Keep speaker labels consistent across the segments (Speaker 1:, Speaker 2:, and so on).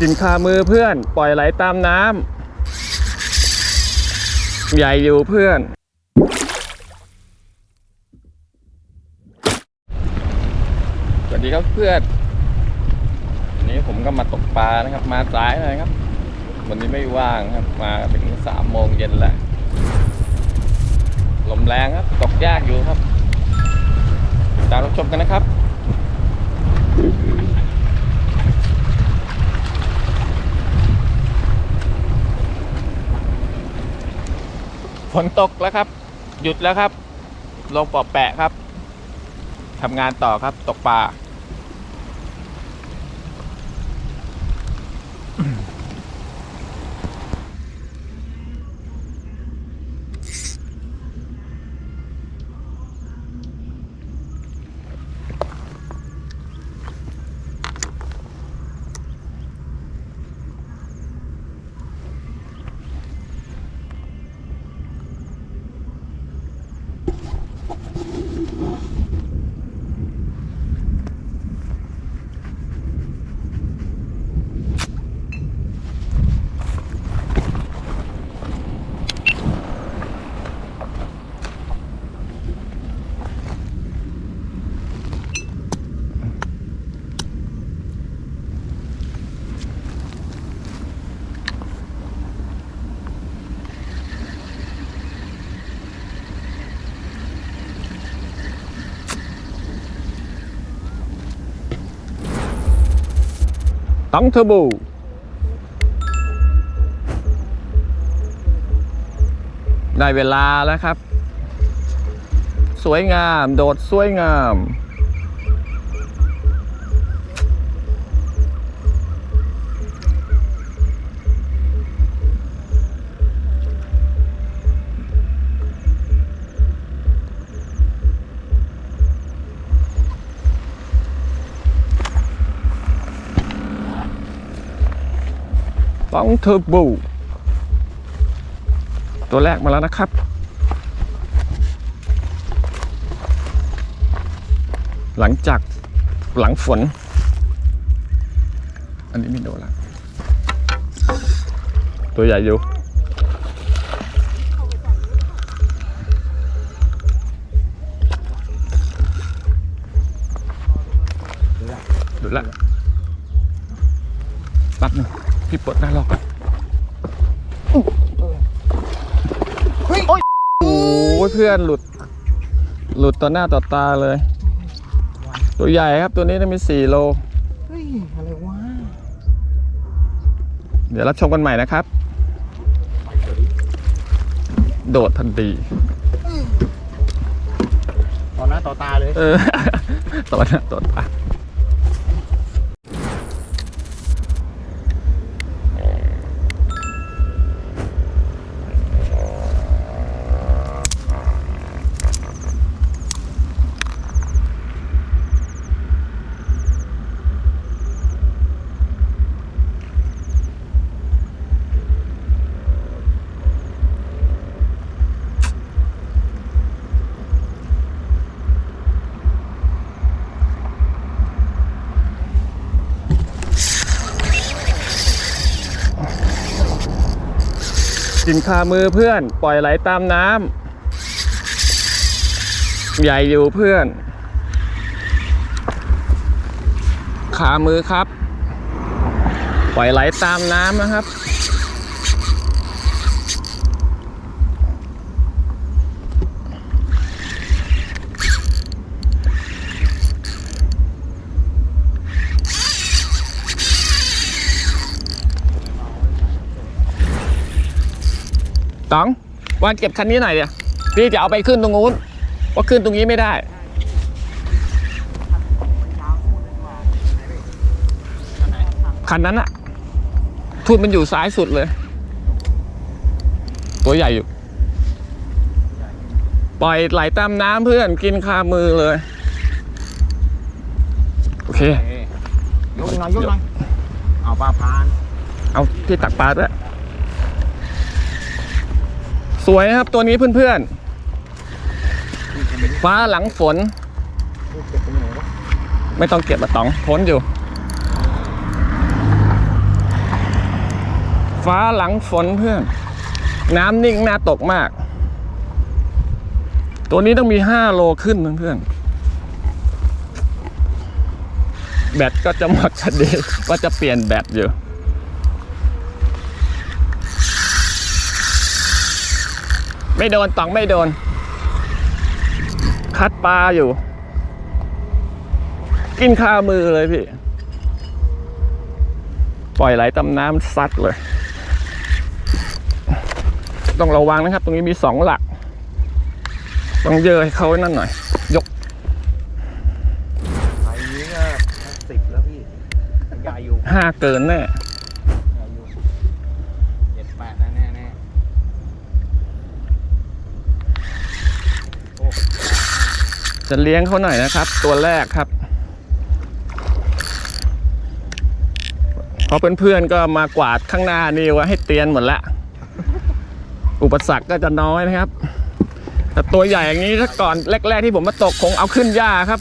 Speaker 1: กินคามือเพื่อน ปล่อยไหลตามน้ำใหญ่อยู่เพื่อน สวัสดีครับเพื่อนวันนี้ผมก็มาตกปลานะครับ มาสายเลยครับ วันนี้ไม่ว่างครับ มาถึงสามโมงเย็นแล้วลมแรงครับ ตกยากอยู่ครับตามรับชมกันนะครับ นตกแล้วครับ หยุดแล้วครับ ลงปอบแปะครับทำงานต่อครับตกปลา ต้องเทอร์โบได้เวลาแล้วครับ สวยงาม โดดสวยงาม ต้องเทอร์โบตัวแรกมาแล้วนะครับ หลังจากหลังฝน อันนี้ไม่โดนละตัวใหญ่อยู่ดูละแปั๊บหนึง พี่ปลดหน้าล็อกก่อนโอ้ยเพื่อนหลุด หลุดต่อหน้าต่อตาเลย ตัวใหญ่ครับตัวนี้ได้มีสี่โล
Speaker 2: เฮ้ย อะไรวะ
Speaker 1: เดี๋ยวรับชมกันใหม่นะครับ โดดทันที
Speaker 2: ต่อหน้าต่อตาเลย
Speaker 1: เออ ต่อหน้าต่อตา กินคามือเพื่อน ปล่อยไหลตามน้ำใหญ่อยู่เพื่อน ขามือครับ ปล่อยไหลตามน้ำนะครับ ต๋องวานเก็บคันนี้หน่อยเดี๋ยวพี่จะเอาไปขึ้นตรงนู้นเพราะขึ้นตรงนี้ไม่ได้คันนั้นอะทุนมันอยู่ซ้ายสุดเลย ตัวใหญ่อยู่ ปล่อยไหลตามน้ำเพื่อนกินคามือเลย โอเค
Speaker 2: ยกหน่อยยกหน่อยเอาปลาพาน
Speaker 1: เอาที่ตักปลาด้วย สวยนะครับตัวนี้เพื่อนๆ ฟ้าหลังฝน
Speaker 2: ไม่
Speaker 1: ต้องเก็บมาตองพ้นอยู่ ฟ้าหลังฝนเพื่อน น้ำนิ่งน่าตกมาก ตัวนี้ต้องมีห้าโลขึ้นเพื่อนๆ แบตก็จะหมดพอดีว่าจะเปลี่ยนแบตอยู่ ไม่โดนตองไม่โดน คัดปลาอยู่ กินคามือเลยพี่ ปล่อยไหลตำน้ำซัดเลย ต้องระวังนะครับ ตรงนี้มีสองหลัก ต้องเยอะให้เขานั่นหน่อย ยก
Speaker 2: ไซส์นี้ก็สิบแล้วพี่ใหญ่อยู่
Speaker 1: ห้าเกินแน่
Speaker 2: จะ
Speaker 1: เลี้ยงเขาหน่อยนะครับ ตัวแรกครับ เพราะเพื่อนๆก็มากวาดข้างหน้านี่ว่าให้เตียนหมดละอุปสรรคก็จะน้อยนะครับ แต่ตัวใหญ่อย่างนี้ถ้าก่อนแรกๆที่ผมมาตกคงเอาขึ้นหญ้าครับ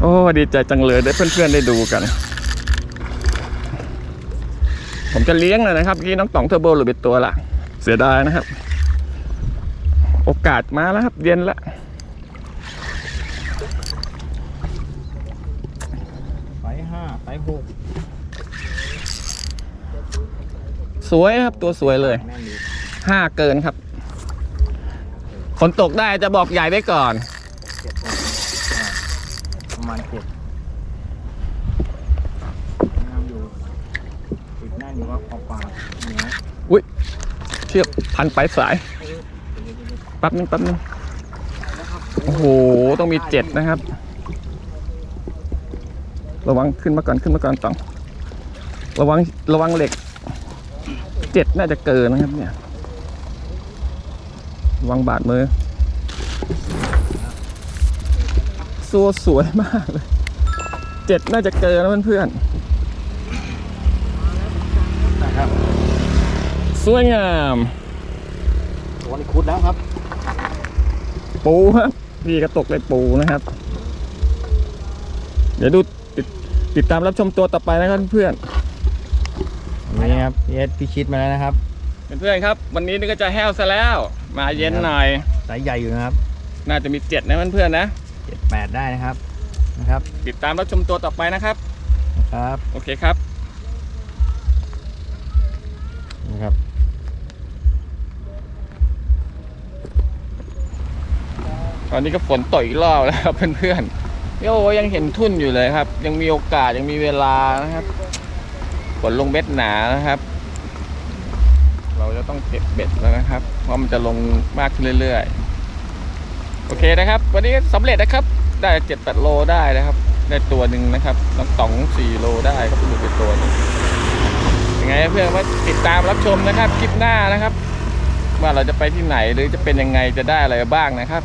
Speaker 1: โอ้ดีใจจังเลยได้เพื่อนๆได้ดูกัน ผมจะเลี้ยงเลยนะครับเมื่อกี้น้องต๋องเทอร์โบหลุดไปตัวละ เสียดายนะครับ โอกาสมาแล้วครับเย็นละ
Speaker 2: ไซส์ห้าไซส์หก
Speaker 1: สวยครับตัวสวยเลย
Speaker 2: แน่นดี
Speaker 1: ห้าเกินครับฝนตกได้จะบอกใหญ่ไว้ก่อน
Speaker 2: เจ็ดอ่าประมาณเจ็ดงามอยู่ติดแน่นอยู่ว่าพอปลาเหนียว
Speaker 1: อุ้ยเชือกพันปลายสายแป๊บนึงแป๊บนึงโอ้โหต้องมีเจ็ดนะครับ ระวังขึ้นมาก่อนขึ้นมาก่อนต๋อง ระวังระวังเหล็กเจ็ดน่าจะเกินนะครับเนี่ยระวังบาดมือตัวสวยมากเลยเจ็ดน่าจะเกินนะเพื่อน
Speaker 2: นะครับ
Speaker 1: ๆ สวยงาม
Speaker 2: ตัวนี้คุดแล้วครับ
Speaker 1: ปูครับนี่กระตกเลยปูนะครับ เดี๋ยวดูติดติดตามรับชมตัวต่อไปนะครับเพื่อน
Speaker 2: นี่ครับเอสพิชิตมาแล้วนะครับ
Speaker 1: เพื่อนๆครับ วันนี้นี่ก็จะแห้วซะแล้ว มาเย็นหน่อย
Speaker 2: ไซส์ใหญ่อยู่นะครับ
Speaker 1: น่าจะมีเจ็ดนะเพื่อนๆนะ
Speaker 2: เจ็ดแปดได้นะครับนะครับ
Speaker 1: ติดตามรับชมตัวต่อไปนะครับ
Speaker 2: ครับ
Speaker 1: โอเคครับ
Speaker 2: นะครับ
Speaker 1: อนนี้ก็ฝนตกอีกรอบแล้วครับเพื่อนๆโอ้ยังเห็นทุ่นอยู่เลยครับ ยังมีโอกาสยังมีเวลานะครับฝนลงเบ็ดหนานะครับ เราจะต้องเก็บเบ็ดแล้วนะครับ เพราะมันจะลงมากขึ้นเรื่อยๆ โอเคนะครับ วันนี้สำเร็จนะครับ ได้เจ็ดแปดโลได้นะครับ ได้ตัวหนึ่งนะครับน้องต๋องสี่โลได้ก็เป็นหลุดไปตัวนึงยังไงเพื่อนว่าติดตามรับชมนะครับคลิปหน้านะครับ ว่าเราจะไปที่ไหนหรือจะเป็นยังไงจะได้อะไรบ้างนะครับ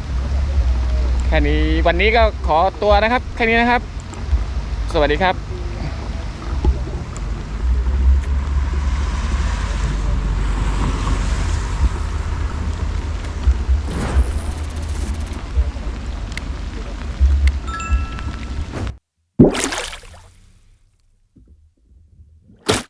Speaker 1: แค่นี้วันนี้ก็ขอตัวนะครับ แค่นี้นะครับ สวัสดีครับ